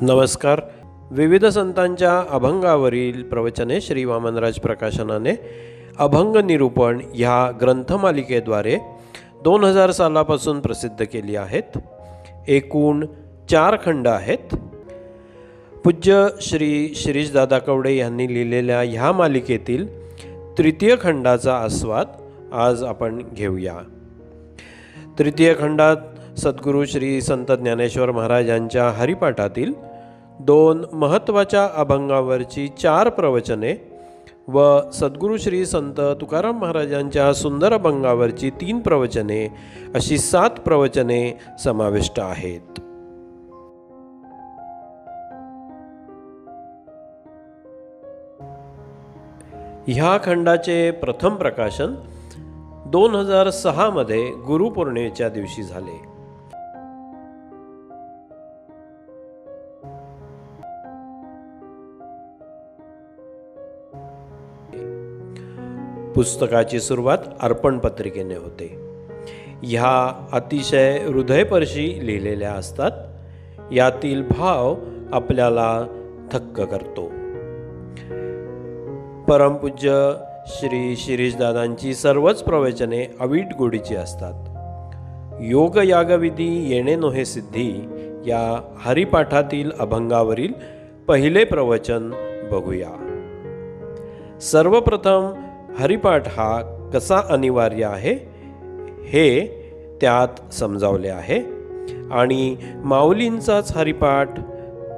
नमस्कार. विविध संतांच्या अभंगावरील प्रवचने श्री वामनराज प्रकाशनाने अभंग निरूपण ह्या ग्रंथमालिकेद्वारे दोन हजार सालापासून प्रसिद्ध केली आहेत. एकूण चार खंड आहेत. पूज्य श्री शिरीषदादा कवडे यांनी लिहिलेल्या ह्या मालिकेतील तृतीय खंडाचा आस्वाद आज आपण घेऊया. तृतीय खंडात सद्गुरू श्री संत ज्ञानेश्वर महाराजांच्या हरिपाठातील दोन महत्त्वाच्या अभंगावरची चार प्रवचने व सद्गुरू श्री संत तुकाराम महाराजांच्या सुंदर अभंगावरची तीन प्रवचने अशी सात प्रवचने समाविष्ट आहेत. ह्या खंडाचे प्रथम प्रकाशन दोन हजार सहामध्ये गुरुपौर्णिमेच्या दिवशी झाले. पुस्तकाची सुरुवात अर्पण पत्रिकेने होते. ह्या अतिशय हृदयपर्शी लिहिलेल्या असतात. यातील भाव आपल्याला थक्क करतो. परमपूज्य श्री शिरीषदादांची सर्वच प्रवचने अवीट गोडीची असतात. योग यागविधी येणे नोहे सिद्धी या हरिपाठातील अभंगावरील पहिले प्रवचन बघूया. सर्वप्रथम हरिपाठ हा कसा अनिवार्य आहे? हे त्यात समजावले आहे. आणि माऊलींचाच हरिपाठ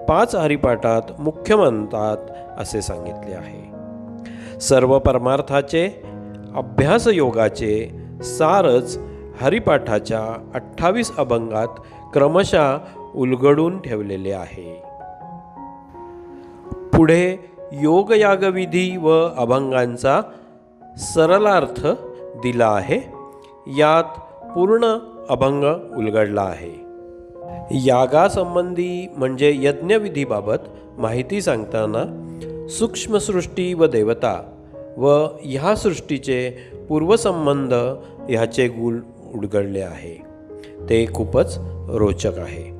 पाच हरिपाठात मुख्य म्हणतात असे सांगितले आहे. सर्व परमार्थाचे अभ्यास योगाचे सारच हरिपाठाच्या अठ्ठावीस अभंगात क्रमशः उलगडून ठेवलेले आहे. पुढे योगयागविधी व अभंगांचा सरलार्थ दिला आहे. यात पूर्ण अभंग उलगडला आहे. यागासंबंधी म्हणजे यज्ञविधीबाबत माहिती सांगताना सूक्ष्मसृष्टी व देवता व ह्या सृष्टीचे पूर्वसंबंध ह्याचे गुल उडगडले आहे. ते खूपच रोचक आहे.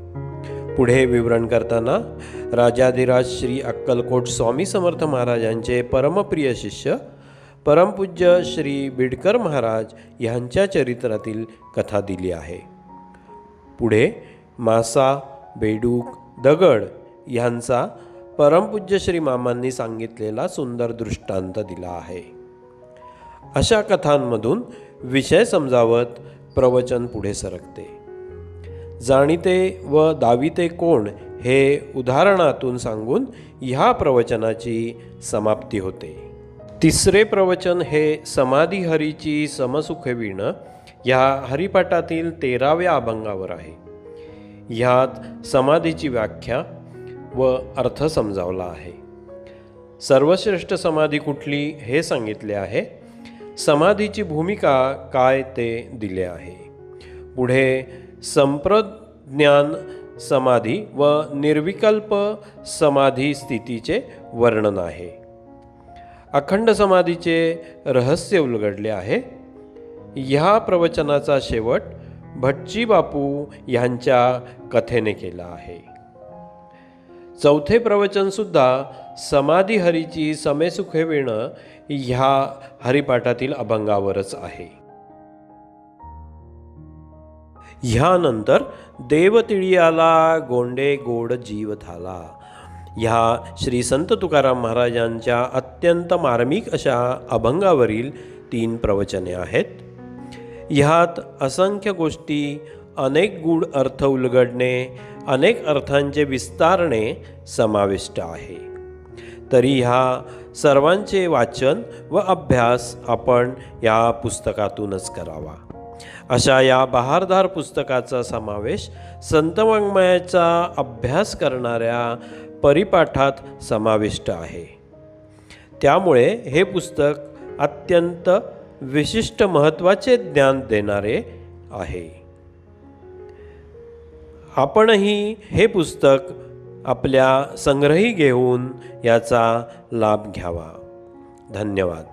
पुढे विवरण करताना राजाधिराज श्री अक्कलकोट स्वामी समर्थ महाराजांचे परमप्रिय शिष्य परमपूज्य श्री बिडकर महाराज यांच्या चरित्रातील कथा दिली आहे. पुढे मासा बेडूक दगड ह्यांचा परमपूज्य श्री मामांनी सांगितलेला सुंदर दृष्टांत दिला आहे. अशा कथांमधून विषय समजावत प्रवचन पुढे सरकते. जाणीते व दाविते कोण हे उदाहरणातून सांगून ह्या प्रवचनाची समाप्ती होते. तिसरे प्रवचन हे समाधी हरीची समसुखविण ह्या हरिपाठातील तेराव्या अभंगावर आहे. ह्यात समाधीची व्याख्या व अर्थ समजावला आहे. सर्वश्रेष्ठ समाधी कुठली हे सांगितले आहे. समाधीची भूमिका काय ते दिले आहे. पुढे संप्रज्ञान समाधी व निर्विकल्प समाधी स्थितीचे वर्णन आहे. अखंड समाधीचे रहस्य उलगडले आहे. ह्या प्रवचनाचा शेवट भटजी बापू यांच्या कथेने केला आहे. चौथे प्रवचनसुद्धा समाधी हरीची समेसुखे ह्या हरिपाठातील अभंगावरच आहे. ह्यानंतर देवतिळियाला गोंडे गोड जीव झाला. ह्या श्री संत तुकाराम महाराजांच्या अत्यंत मार्मिक अशा अभंगावरील तीन प्रवचने आहेत. ह्यात असंख्य गोष्टी अनेक गूढ अर्थ उलगडणे अनेक अर्थांचे विस्तारणे समाविष्ट आहे. तरी ह्या सर्वांचे वाचन व अभ्यास आपण या पुस्तकातूनच करावा. अशा या बहारदार पुस्तकाचा समावेश संतवाङ्मयाचा अभ्यास करणाऱ्या परिपाठात समाविष्ट आहे. त्यामुळे हे पुस्तक अत्यंत विशिष्ट महत्त्वाचे ज्ञान देणारे आहे. आपणही हे पुस्तक आपल्या संग्रही घेऊन याचा लाभ घ्यावा. धन्यवाद.